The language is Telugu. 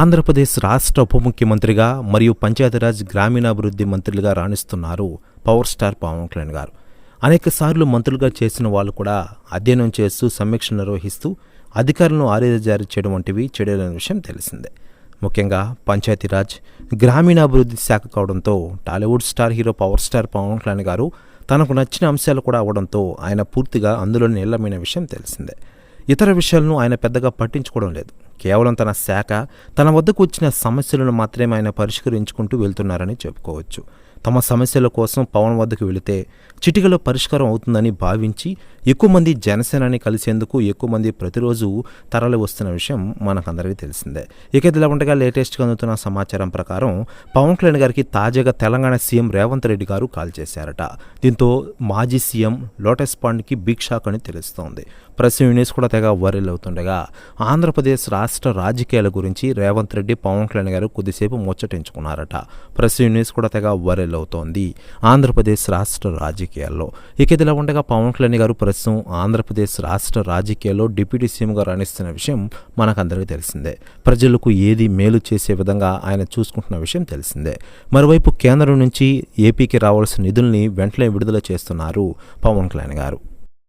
ఆంధ్రప్రదేశ్ రాష్ట్ర ఉప ముఖ్యమంత్రిగా మరియు పంచాయతీరాజ్ గ్రామీణాభివృద్ధి మంత్రులుగా రాణిస్తున్నారు పవర్ స్టార్ పవన్ కళ్యాణ్ గారు. అనేక సార్లు మంత్రులుగా చేసిన వాళ్ళు కూడా అధ్యయనం చేస్తూ సమీక్ష నిర్వహిస్తూ అధికారులను ఆదేశాలు జారీ చేయడం వంటివి చేయలేని విషయం తెలిసిందే. ముఖ్యంగా పంచాయతీరాజ్ గ్రామీణాభివృద్ధి శాఖ కావడంతో Tollywood star hero power star Pawan Kalyan గారు తనకు నచ్చిన అంశాలు కూడా అవడంతో ఆయన పూర్తిగా అందులో నిలమైన విషయం తెలిసిందే. ఇతర విషయాలను ఆయన పెద్దగా పట్టించుకోవడం లేదు. కేవలం తన శాఖ తన వద్దకు వచ్చిన సమస్యలను మాత్రమే ఆయన పరిష్కరించుకుంటూ వెళ్తున్నారని చెప్పుకోవచ్చు. తమ సమస్యల కోసం పవన్ వద్దకు వెళితే చిటికలో పరిష్కారం అవుతుందని భావించి ఎక్కువ మంది జనసేనని కలిసేందుకు ఎక్కువ మంది ప్రతిరోజు తరలి వస్తున్న విషయం మనకందరికీ తెలిసిందే. ఇక ఇలా ఉండగా లేటెస్ట్గా అందుతున్న సమాచారం ప్రకారం పవన్ కళ్యాణ్ గారికి తాజాగా తెలంగాణ సీఎం రేవంత్ రెడ్డి గారు కాల్ చేశారట. దీంతో మాజీ సీఎం లోటస్ పాండ్కి బిగ్ షాక్ అని తెలుస్తోంది. ప్రెస్ యూనిస్ కూడా తెగ వరల్ అవుతుండగా ఆంధ్రప్రదేశ్ రాష్ట్ర రాజకీయాల గురించి రేవంత్ రెడ్డి పవన్ కళ్యాణ్ గారు కొద్దిసేపు ముచ్చటించుకున్నారట. ప్రెస్ యూనిస్ కూడా తెగ వరల్ అవుతోంది ఆంధ్రప్రదేశ్ రాష్ట్ర రాజకీయాల్లో. ఇక ఇదిలా ఉండగా పవన్ కళ్యాణ్ గారు ప్రస్తుతం ఆంధ్రప్రదేశ్ రాష్ట్ర రాజకీయాల్లో డిప్యూటీ సీఎంగా రాణిస్తున్న విషయం మనకందరికీ తెలిసిందే. ప్రజలకు ఏది మేలు చేసే విధంగా ఆయన చూసుకుంటున్న విషయం తెలిసిందే. మరోవైపు కేంద్రం నుంచి ఏపీకి రావాల్సిన నిధుల్ని వెంటనే విడుదల చేస్తున్నారు పవన్ కళ్యాణ్ గారు.